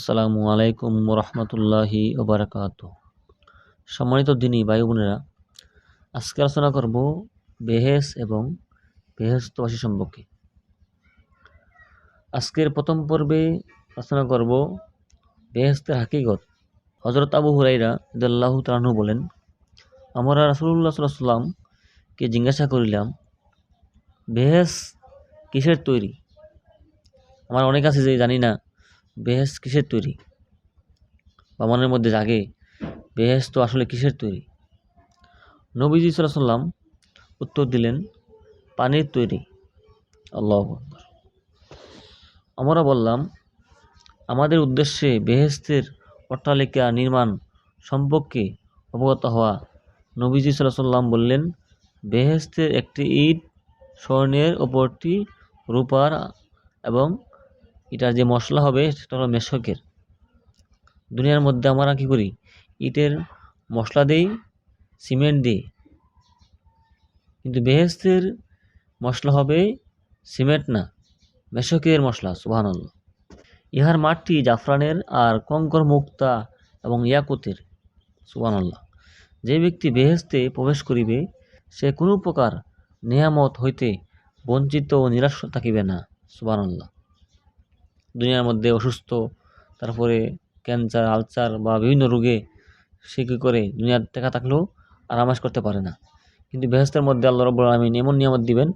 আসসালামু আলাইকুম রহমতুল্লাহি ওবরাকাত। সম্মানিত দিনী ভাই বোনেরা, আজকে আলোচনা করব বেহেস এবং বেহেস্তবাসী সম্পর্কে। আজকের প্রথম পর্বে আলোচনা করব বেহেস্তের হাকিগত হজরত আবু হুরাইরা ইদাল্লাহ তালাহু বলেন, আমরা রাসুল্লাহ সাল্লাহ সাল্লামকে জিজ্ঞাসা করিলাম, বেহেস কিসের তৈরি? আমার অনেক আছে যে জানি না বেহেস কিসের তৈরি? বা মনের মধ্যে জাগে বেহেস তো আসলে কিসের তৈরি? নবীজি সাল্লাম উত্তর দিলেন, পানির তৈরি। আল্লাহ আমরা বললাম, আমাদের উদ্দেশ্যে বেহেস্তের অট্টালিকা নির্মাণ সম্পর্কে অবগত হওয়া নবীজি সাল্লাম বললেন বেহেস্তের একটি ইট স্বর্ণের ওপরটি রূপার এবং এটার যে মশলা হবে, সেটা হলো মেশকের। দুনিয়ার মধ্যে আমরা কী করি? ইটের মশলা দেই, সিমেন্ট দিই। কিন্তু বেহেস্তের মশলা হবে সিমেন্ট না, মেশকের মশলা, সুবহানাল্লাহ। ইহার মাঠটি জাফরানের আর কঙ্কর মুক্তা এবং ইয়াকুতের, সুবহানাল্লাহ। যে ব্যক্তি বেহেস্তে প্রবেশ করিবে, সে কোনো প্রকার নিয়ামত হইতে বঞ্চিত ও নিরাশ থাকিবে না, সুবহানাল্লাহ। দুনিয়ার মধ্যে অসুস্থ, তারপরে ক্যান্সার আলসার বা বিভিন্ন রোগে সে কী করে দুনিয়ার টাকা থাকলেও আরামাস করতে পারে না। কিন্তু বেহেস্তের মধ্যে আল্লাহ রব্বুল আলমিন এমন নিয়ামত দিবেন,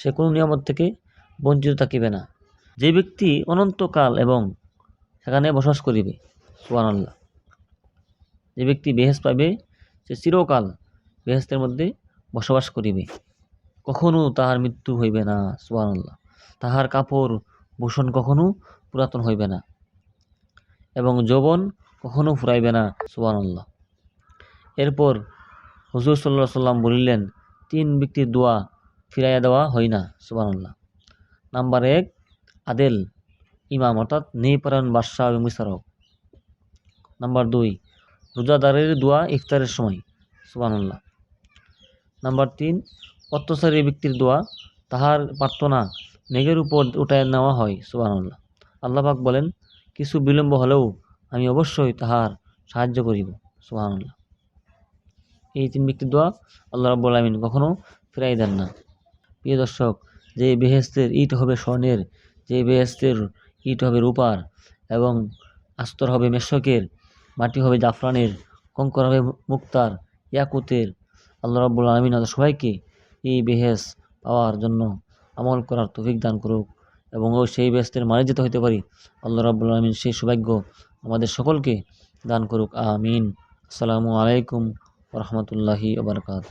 সে কোনো নিয়ামত থেকে বঞ্চিত থাকিবে না। যে ব্যক্তি অনন্তকাল এবং সেখানে বসবাস করিবে সুবান আল্লাহ যে ব্যক্তি বেহেস পাবে সে চিরকাল বেহেস্তের মধ্যে বসবাস করিবে। কখনো তাহার মৃত্যু হইবে না সুবান আল্লাহ তাহার কাপড় ভূষণ কখনো পুরাতন হইবে না এবং যৌবন কখনো ফুরাইবে না সুবানল্লাহ এরপর হুজুর সাল্লাহ সাল্লাম বলিলেন, তিন ব্যক্তির দোয়া ফিরাইয়া দেওয়া হয় না সুবানল্লাহ নাম্বার এক, আদেল, ইমাম, অর্থাৎ নেইপারায়ণ বাদশাহ এবং মিসারক নাম্বার দুই, রোজাদারের দোয়া ইফতারের সময় সুবান আল্লাহ নাম্বার তিন, অত্যাচারী ব্যক্তির দোয়া, তাহার প্রার্থনা মেঘের উপর উঠায় নেওয়া হয় সুবান আল্লাহ আল্লাহাক বলেন, কিছু বিলম্ব হলেও আমি অবশ্যই তাহার সাহায্য করিব সুবাহ এই তিন ব্যক্তির দোয়া আল্লাহ রাব্বুল আলমিন কখনও ফিরাই দেন না। প্রিয় দর্শক, যে বেহেস্তের ইট হবে স্বর্ণের, যে বেহেস্তের ইট হবে রূপার এবং আস্তর হবে মেশকের, মাটি হবে জাফরানের, কঙ্কর হবে মুক্তার, ইয়াকুতের, আল্লাহ রাব্বুল আলমিন সবাইকে এই বেহেস পাওয়ার জন্য আমল করার তৌফিক দান করুক এবং ও সেই ব্যস্তের যেতে হইতে পারি। আল্লাহ রাবুল আলমিন সেই সৌভাগ্য আমাদের সকলকে দান করুক। আমিন। আসসালামু আলাইকুম রহমতুল্লাহি ওবরকাত